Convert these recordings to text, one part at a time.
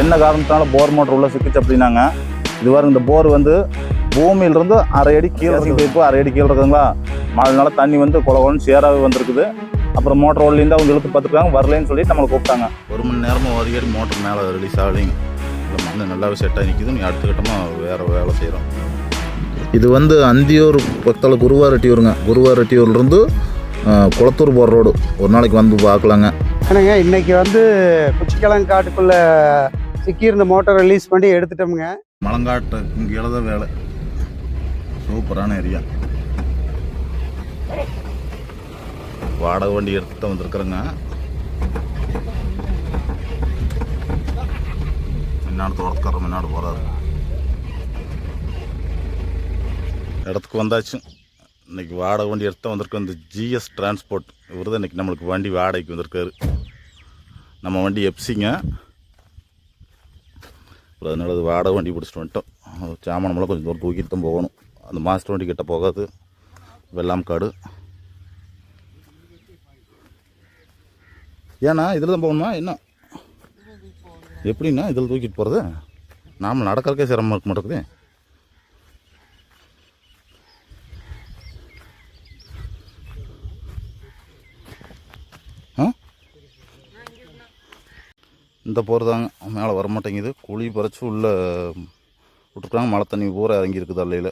என்ன காரணத்தினால போர் மோட்டர் உள்ள சிக்கிச்சு அப்படின்னாங்க? இது வரை இந்த போர் வந்து பூமியிலிருந்து அரை அடி கீழே போயிருப்போம் அரை அடி கீழே இருக்குதுங்களா? மழைனால தண்ணி வந்து குல குலன்னு சேராகவே வந்திருக்குது. அப்புறம் மோட்டர் ஓடலேருந்து அவங்க இழுத்து பார்த்துருக்காங்க வரலன்னு சொல்லி நம்மளை கூப்பிட்டாங்க. ஒரு மணி நேரமாக ஒரு அடி மோட்டர் மேலே ரிலீஸ் ஆகலைங்க. இல்லை மண்ணு நல்லாவே செட் ஆகி நிற்குது நீ அடுத்த கட்டமாக வேறு வேலை செய்கிறோம் இது வந்து அந்தியூர் பக்கத்தில் குருவாரெட்டியூருங்க. குருவாரெட்டியூர்லேருந்து குளத்தூர் போகிற ரோடு ஒரு நாளைக்கு வந்து பார்க்கலாங்க. என்னங்க இன்னைக்கு வந்து குச்சிக்கிழங்கு காட்டுக்குள்ள சிக்கியிருந்த மோட்டார் ரிலீஸ் பண்ணி எடுத்துட்டோமுங்க. மலங்காட்டு இங்கே தான் வேலை. சூப்பரான ஏரியா வாடகை வண்டி எடுத்துட்டு வந்திருக்குறேங்க. முன்னாடி தோட்டக்காரர் முன்னாடி போகிறாரு இடத்துக்கு வந்தாச்சு. இன்னைக்கு வாடகை வண்டி எடுத்து வந்திருக்கோம். இந்த ஜிஎஸ் டிரான்ஸ்போர்ட் இவர் தான் இன்னைக்கு நம்மளுக்கு வண்டி வாடகைக்கு வந்திருக்காரு. நம்ம வண்டி எப்சிங்க அப்புறம் அதனால அது வாடகை வண்டி பிடிச்சிட்டு வந்துட்டோம் அது சாமானமெல்லாம் கொஞ்சம் தூரம் தூக்கிட்டு தான் போகணும் அந்த மாஸ்டர் வண்டி கிட்ட போகாது வெள்ளாம் காடு ஏண்ணா இதில் தான் போகணுமா என்ன எப்படிண்ணா இதில் தூக்கிட்டு போகிறது நாம் நடக்கிறக்கே சிரமமாக இருக்க மாட்டேங்குது இந்த போர் தாங்க மேலே வர மாட்டேங்குது குழி பறித்து உள்ளே விட்டுருக்காங்க. மழை தண்ணி பூரா இறங்கி இருக்குது அல்லையில்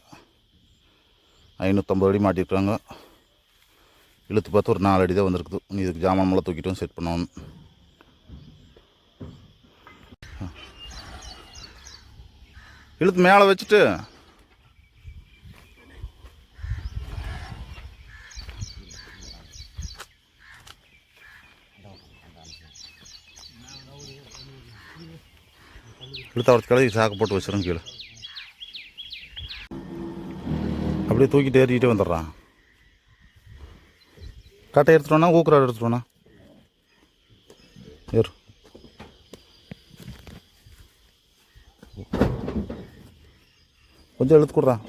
ஐநூற்றம்பது அடி மாட்டிருக்காங்க இழுத்து பார்த்து ஒரு நாலு அடி தான் வந்திருக்குது. நீ இதுக்கு ஜாமான் மழை தூக்கிட்டு செட் பண்ணணும் இழுத்து மேலே வச்சுட்டு இழுத்து கிளவி சாக்கு போட்டு வச்சிடும் கீழே. அப்படியே தூக்கிட்டு ஏறிக்கிட்டே வந்துடுறான். கட்டை எடுத்துட்டோன்னா ஊக்குறாடு எடுத்துட்டோன்னா ஏறு. கொஞ்சம் இழுத்து கொடுறான்.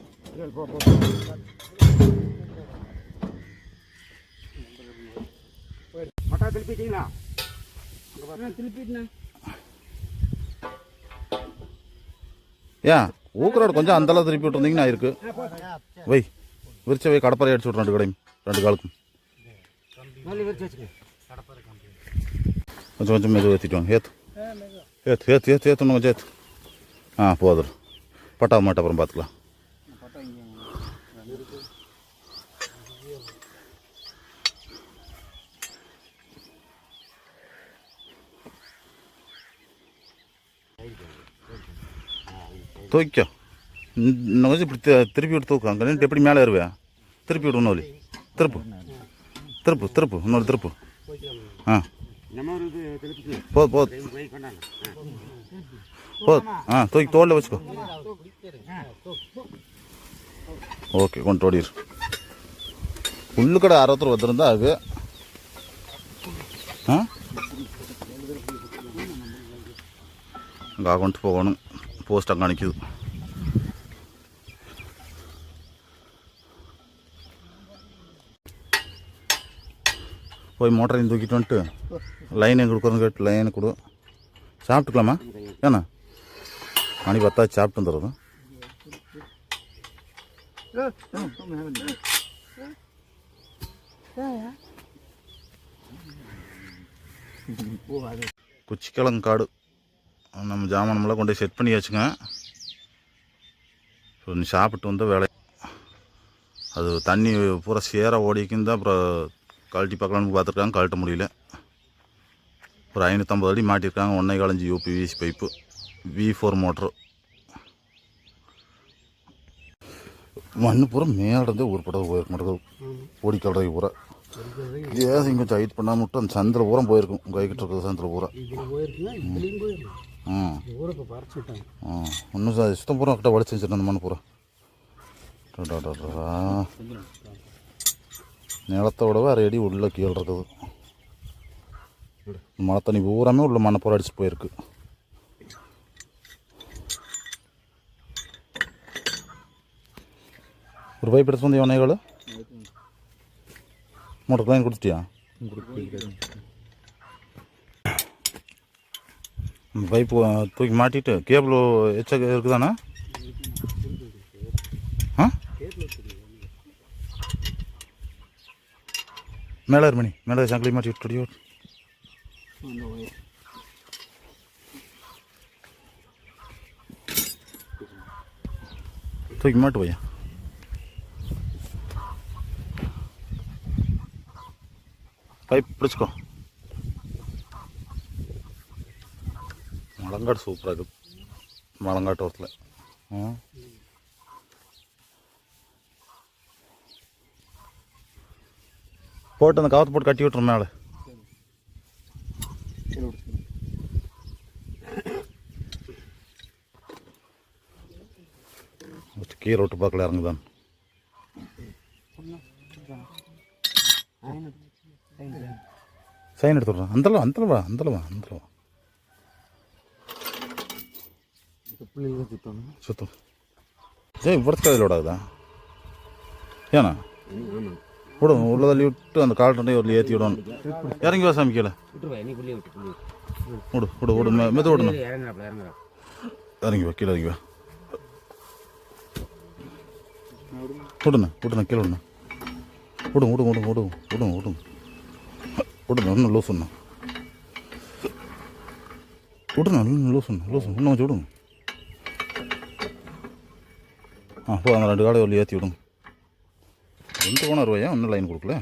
மட்டா திருப்பிட்டீங்களா ஏன் ஊக்குறாடு கொஞ்சம் அந்தளவு திருப்பி விட்டுருந்தீங்கன்னா இருக்கு. வை விரிச்ச வை கடப்பறை அடிச்சு விட்ற ரெண்டு கடையும் ரெண்டு காலுக்கும். கொஞ்சம் கொஞ்சம் மெதுவாக ஏற்றிட்டு வாங்க. ஏற்று ஏற்று ஏற்று ஏற்று ஏற்று கொஞ்சம் ஏற்று ஆ போதும். பட்டா மாட்டை அப்புறம் பார்த்துக்கலாம். தூக்கிக்கோ இன்னும் கொஞ்சம் இப்படி திருப்பி விட்டு தூக்கம் அங்கே நின்று எப்படி மேலே ஏறுவேன் திருப்பி விடு இன்னொரு திருப்பு. திருப்பு திருப்பு. இன்னொரு திருப்பு. ஆ. போது போது போது ஆ தூக்கி தோளில் வச்சுக்கோ. ஓகே கொண்டு ஓடிடு கடை அறுபத்தொரு வந்துருந்தா அது. ஆ? அங்கே கொண்டு போகணும். போஸ்டாக அங்கே போய் மோட்டரையும் தூக்கிட்டு வந்துட்டு லைன் எங்கே கொடுக்குறோன்னு கேட்டு லைனை கொடு. சாப்பிட்டுக்கலாமா? ஏண்ணா? மணி பார்த்தா சாப்பிட்டு வந்துடுறது குச்சிக்கிழங்கு காடு. நம்ம ஜாமானமெல்லாம் கொண்டு போய் செட் பண்ணியாச்சுங்க. ஸோ நீ சாப்பிட்டு வந்தால் வேலை. அது தண்ணி பூரா சேர ஓடிக்குன்னு தான் அப்புறம் கழட்டி பார்க்கலான்னு பார்த்துருக்காங்க கழட்ட முடியல. ஒரு ஐநூற்றம்பது அடி மாட்டியிருக்காங்க ஒன்றே காலஞ்சு UPVC pipe V four motor மண்ணு பூரா மேலிருந்து ஒரு படம் போயிருக்க மாட்டேங்குது ஓடி கலரை பூரா. ஏதாவது இங்கே கொஞ்சம் ஹைட் பண்ணால் மட்டும் அந்த சந்தில் பூரா போயிருக்கும். உங்கள் கைக்கிட்ட இருக்கிற சந்தில் பூரா. ம் ஆ இன்னும் ச- சுத்தம் பூரா கிட்ட வலிச்சு வச்சுருந்தேன் அந்த மண்ணு பூரா. டடடடடா. நிலத்தை விடவே அரை அடி உள்ள கீழே இருக்குது. மழை தண்ணி பூராமே உள்ள மண்ணை பூரா அடிச்சுட்டு போயிருக்கு. ஒரு பைப் எடுத்து வந்து எவனைகள் மோட்டர் கொடுத்துட்டியா? பைப்பு தூக்கி மாட்டிட்டு கேபிள் எச்ச இருக்குதாண்ணா ஆ? மேலே மணி. மேலே சங்கிலி மாட்டி விட்டுடியோ தூக்கி மாட்டு பையன். பைப் பிடிச்சிக்கோ. மலங்காடு சூப்பராக இருக்குது மலங்காட்டு ஓரத்தில் ம் போட்டு அந்த கவத்தை போட்டு கட்டி விட்டுரும் மேலே கீரை விட்டு பார்க்கல இறங்குதான் சைன் எடுத்துடுறேன் அந்தளவா அந்தளவா அந்தளவா அந்தளவா சுத்தம். ஏய் இவ்வளோத்துக்கு அதில் விடாதா ஏண்ணா? விடும் உள்ள தள்ளி விட்டு அந்த கால் ரெண்டையும் ஒரு ஏற்றி விடணும். இறங்கி வா சாமி கீழே. விடு விடு விடு மெ- மெது விடணும். இறங்கி வா கீழே இறங்கி வா. விடுண்ணா விடுண்ணா கீழே விடுண்ணா. விடும் விடும் விடும் விடும் விடும் விடும். விடுண்ணா இன்னும் லூஸ் பண்ணா விடுண்ணா இன்னும் லூஸ் லூஸ் இன்னும் கொஞ்சம் விடுங்க. ஆ போ அந்த ரெண்டு காடை ஒரு ஏற்றி விடுங்க. ரெண்டு போன ரூபாயா? இன்னும் லைன் கொடுக்கல.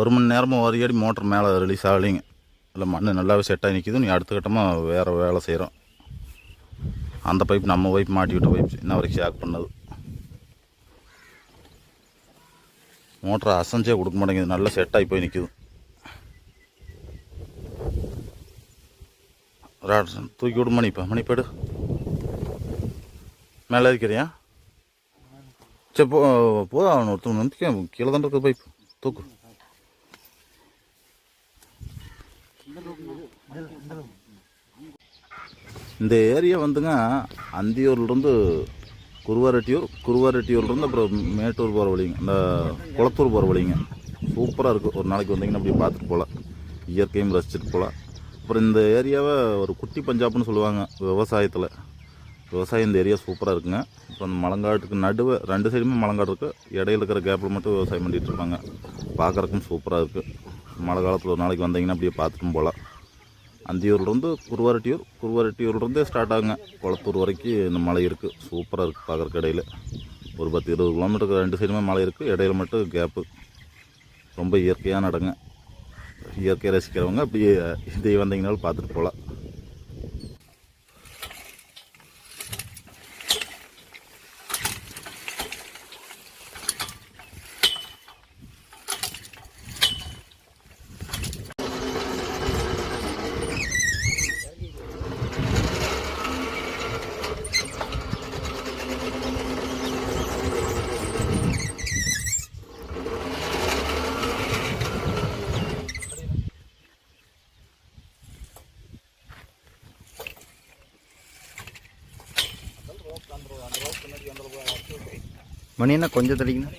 ஒரு மணி நேரமாக ஒரு அடி மோட்டர் மேலே ரிலீஸ் ஆகலைங்க. இல்லை மண் நல்லாவே செட்டாகி நிற்கிது நீ அடுத்த கட்டமாக வேறு வேலை செய்கிறோம் அந்த பைப் நம்ம பைப் மாட்டிக்கிட்ட பைப் இன்ன வரைக்கும் ஷேக் பண்ணது. மோட்டரை அசைஞ்சே கொடுக்க மாட்டேங்குது. நல்லா செட்டாகி போய் நிற்கிது தூக்கி விடு மணி இப்போ மணி போய்டு. மேலே இருக்கிறியா சரி போ போதும் ஒருத்தவங்க வந்து கீழே தான் இருக்குது பைப் தூக்கு. இந்த ஏரியா வந்துங்க அந்தியூர்லேருந்து குருவாரெட்டியூர் குருவாரெட்டியூர்லேருந்து அப்புறம் மேட்டூர் போகிற வழிங்க இந்த குளத்தூர் போகிற வழிங்க. சூப்பராக இருக்குது ஒரு நாளைக்கு வந்தீங்கன்னா அப்படியே பார்த்துட்டு போகலாம் இயற்கையும் ரசிச்சுட்டு போகலாம் அப்புறம் இந்த ஏரியாவை ஒரு குட்டி பஞ்சாப்னு சொல்லுவாங்க விவசாயத்தில். விவசாயம் இந்த ஏரியா சூப்பராக இருக்குங்க. இப்போ அந்த மலங்காட்டுக்கு நடுவே ரெண்டு சைடுமே மலங்காடு இருக்குது இடையில இருக்கிற கேப்பில் மட்டும் விவசாயம் பண்ணிகிட்டு இருப்பாங்க. பார்க்குறக்கும் சூப்பராக இருக்குது மழை காலத்தில் ஒரு நாளைக்கு வந்தீங்கன்னா அப்படியே பார்த்துட்டும் போகலாம் அந்தியூர்லேருந்து குருவாரெட்டியூர் குருவாரெட்டியூர்லேருந்தே ஸ்டார்ட் ஆகுங்க. குளத்தூர் வரைக்கும் இந்த மலை இருக்குது சூப்பராக இருக்குது பார்க்குறக்கு இடையில. ஒரு பத்து இருபது கிலோமீட்டருக்கு ரெண்டு சைடுமே மலை இருக்குது இடையில மட்டும் கேப்பு ரொம்ப இயற்கையான இடங்க இயற்கையை ரசிக்கிறவங்க அப்படியே இதை வந்தீங்கனாலும் பார்த்துட்டு போகலாம். மணி என்ன? கொஞ்சம் தெளிக்கணும்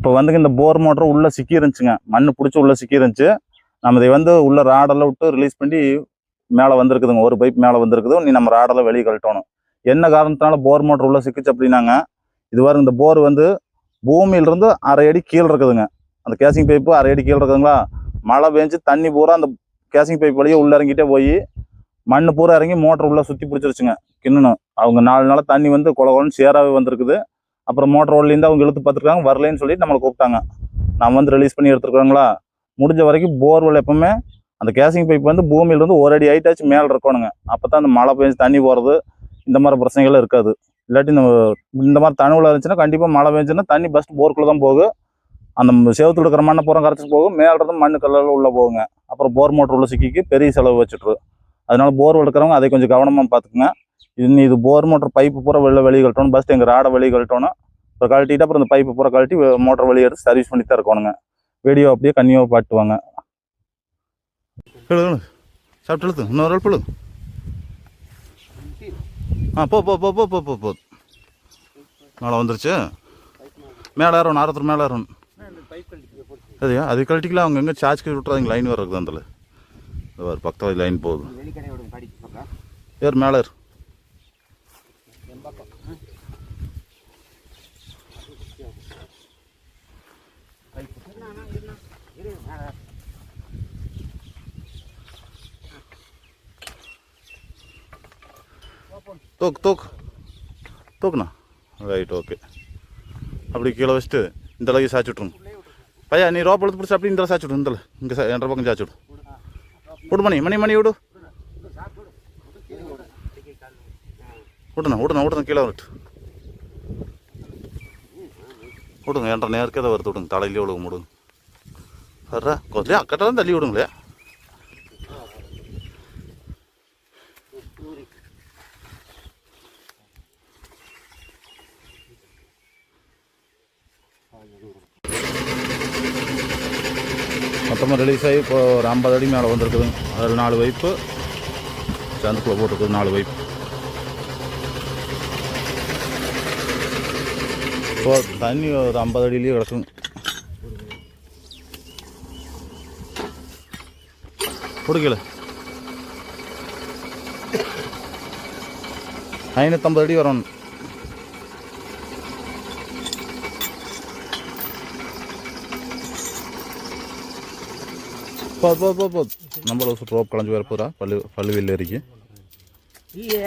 இப்போ வந்துங்க இந்த போர் மோட்டர் உள்ளே சிக்கி இருந்துச்சுங்க மண் பிடிச்சி உள்ளே சிக்கி இருந்துச்சு நம்ம இதை வந்து உள்ள ராடெல்லாம் விட்டு ரிலீஸ் பண்ணி மேலே வந்திருக்குதுங்க. ஒரு பைப் மேலே வந்திருக்குது. நீ நம்ம ராடெல்லாம் வெளியே கழட்டணும். என்ன காரணத்தினால போர் மோட்டர் உள்ளே சிக்கிச்சு அப்படின்னாங்க. இதுவரை இந்த போர் வந்து பூமியிலிருந்து அரை அடி கீழே இருக்குதுங்க. அந்த கேசிங் பைப்பு அரை அடி கீழே இருக்குதுங்களா? மழை பெஞ்சு தண்ணி பூரா அந்த கேசிங் பைப் வழியே உள்ள இறங்கிட்டே போய் மண் பூரா இறங்கி மோட்டர் உள்ளே சுற்றி பிடிச்சிருச்சுங்க. கிண்ணணும். அவங்க நாலு நாள் தண்ணி வந்து குளகுலன்னு சேராகவே வந்திருக்குது. அப்புறம் மோட்டர் ரோட்லேருந்து அவங்க இழுத்து பார்த்துருக்காங்க வரலன்னு சொல்லிட்டு நம்மளை கூப்பிட்டாங்க. நம்ம வந்து ரிலீஸ் பண்ணி எடுத்துருக்காங்களா? முடிஞ்ச வரைக்கும் போர்வெல் எப்பவுமே அந்த கேசிங் பைப் வந்து பூமியிலேருந்து ஒரு அடி ஹைட்டாச்சு மேலே இருக்கணுங்க. அப்போ தான் அந்த மழை பெஞ்சு தண்ணி போகிறது இந்த மாதிரி பிரச்சனைகள் இருக்காது. இல்லாட்டி இந்த இந்த மாதிரி தண்ணுவில் இருந்துச்சுன்னா கண்டிப்பாக மழை பெஞ்சுன்னா தண்ணி ஃபஸ்ட் போருக்குள்ளே தான் போகும் அந்த சேவத்தில் இருக்கிற மண்ணை பூரா கரைச்சிட்டு போகும். மேலிருந்து மண்ணு கல்லில் உள்ளே போகுங்க. அப்புறம் போர் மோட்டர் உள்ள சிக்கிக்கு பெரிய செலவு வச்சுட்ரு அதனால போர் எடுக்கிறவங்க அதை கொஞ்சம் கவனமாக பார்த்துக்குங்க. இது இது போர் மோட்டர் பைப்பு பூரா வெளில வெளியே கழட்டணும் ஃபஸ்ட் எங்கள் ராடை வெளியே கழட்டணும் அப்புறம் கழட்டிட்டு அப்புறம் இந்த பைப்பு பூரா கழட்டி மோட்டர் வெளியே எடுத்து சர்வீஸ் பண்ணி தான் இருக்கணுங்க. வீடியோ அப்படியே கன்னியாக பாட்டுவாங்க சாப்பிட்டு எழுது. இன்னொரு ஆள் பழு ஆ போ போ போ போ போ போ போ. மேலே வந்துருச்சு. மேலே ஏறணும் ஆரத்தர் மேலே ஏறணும். அதையா அது கழட்டிக்கலாம். அவங்க எங்கே சார்ஜ்க்கு விட்டுறாங்க லைன் வர்றது அந்த ஒரு பக்கத்தில் லைன் போகுது. ஏறு மேலே ஏறு. தோக்கு தூக்கு தோக்குண்ணா? ரைட் ஓகே அப்படி கீழே வச்சுட்டு இந்த அளவுக்கு சாய்ச்சி விட்ருணும் பையா நீ ரோப் எடுத்து பிடிச்சி அப்படி இந்த சாய்ச்சி விடு இந்த இங்கே சா என்ற பக்கம் சாய்ச்சி விடு விடு மணி மணி மணி விடு. விடுண்ணா விடுண்ணா விடுண்ணா கீழே வரட்டு விடுங்க என்ற நேருக்கு அதை வறுத்து விடுங்க. தலையிலே விழுங்க விடுங்க வர்றா கொஞ்சம் அக்கட்டெல்லாம் தள்ளி விடுங்களே. மொத்தமாக ரிலீஸ் ஆகி இப்போ ஒரு ஐம்பது அடி மேலே வந்திருக்குதுங்க அதில் நாலு வைப்பு சந்துக்குள்ளே போட்டிருக்குது நாலு வைப்பு இப்போ தண்ணி ஒரு ஐம்பது அடியிலேயே கிடக்குங்க பிடிக்கல. ஐநூற்றம்பது அடி வரணும். పోదు పోదు పోదు పోదు నంబర్ రోప్ కళంచి వరపురా పళ్ళు పళ్ళు వెళ్ళేరికి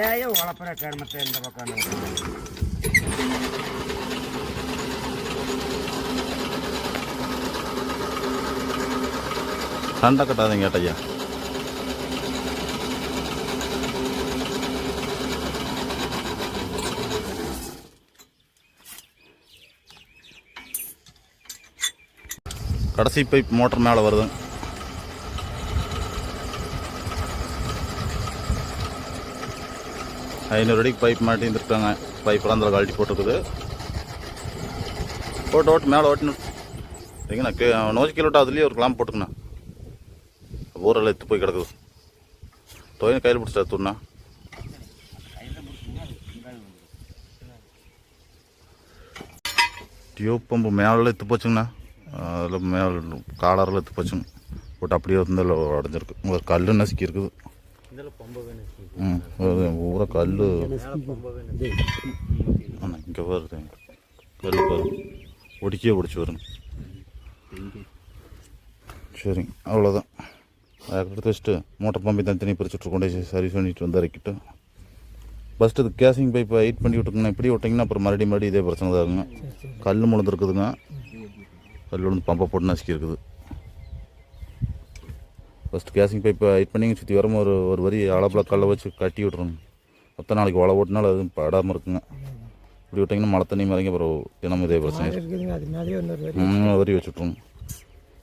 ఏయో వలపర కడమతే ఎంత పక్కన சண்டை கட்டாதீங்க ஐயா கடைசி பைப் மோட்டர் மேலே வருது ஐநூறு அடிக்கு பைப் மாட்டி இருந்திருக்காங்க பைப்பெல்லாம் அதில் கழட்டி போட்டுருக்குது. போட்டு ஓட்டு மேலே ஓட்டினு சரிங்கண்ணா கே நோக்கி விட்டா அதுலேயே ஒரு கிளாம் போட்டுக்கண்ணா ஊரில் எடுத்து போய் கிடக்குது. தொழில் கையில் பிடிச்சி எடுத்துண்ணா டியூப் பம்பு மேலே எடுத்து போச்சுங்கண்ணா. அதில் மேலே காலரில் எடுத்து போச்சுங்க. போட்டு அப்படியே வந்து அதில் உடஞ்சிருக்கு ஒரு கல் நசுக்கி இருக்குது கல் ஆமாம் இங்கே வருது கல் பாரு ஒடிக்கியே பிடிச்சி வருங்க சரிங்க அவ்வளோதான் அதை எடுத்து வச்சுட்டு மோட்டர் பம்பை தனித்தனி பிரிச்சுட்டு கொண்டு சர்வீஸ் பண்ணிட்டு வந்து இறக்கிட்டு ஃபஸ்ட்டு இது கேசிங் பைப்பை ஹைட் பண்ணி விட்டுருங்கண்ணா இப்படி விட்டிங்கன்னா அப்புறம் மறுபடியும் மறுபடியும் இதே பிரச்சனை தான் இருக்குங்க கல் முழுந்துருக்குதுங்க கல் விழுந்து பம்பை போட்டு நசுக்கி இருக்குது ஃபஸ்ட்டு கேசிங் பைப்பை ஹைட் பண்ணி சுற்றி வரமா ஒரு ஒரு வரி அளப்பில் கல்லை வச்சு கட்டி விட்ருங்க மொத்த நாளைக்கு ஒலை ஓட்டினாலும் அது படாமல் இருக்குங்க. இப்படி விட்டிங்கன்னா மழை தண்ணி மறைங்க அப்புறம் தினமும் இதே பிரச்சனை. இருக்கு. இருக்குதுங்க. அது மேலேயே இன்னொரு ம் வரி வச்சுட்ருவோம்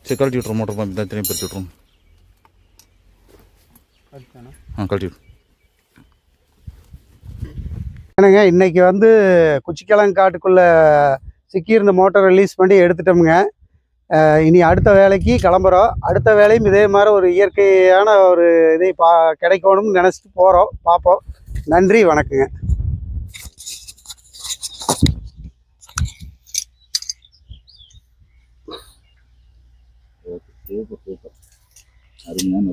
சரி கழட்டி விட்ருவோம் மோட்டர் பம்ப் தனித்தனியாக பிரித்து விட்ருவோம் ஆ கழட்டி விட்ரு. என்னங்க இன்னைக்கு வந்து குச்சிக்கிழங்கு காட்டுக்குள்ள சிக்கியிருந்த மோட்டர் ரிலீஸ் பண்ணி எடுத்துட்டோமுங்க. இனி அடுத்த வேலைக்கு கிளம்புறோம். அடுத்த வேலையும் இதே மாதிரி ஒரு இயற்கையான ஒரு இதை பா கிடைக்கணும்னு நினச்சிட்டு போகிறோம் பார்ப்போம். நன்றி வணக்கங்க. சூப்பர் சூப்பர் அருமையான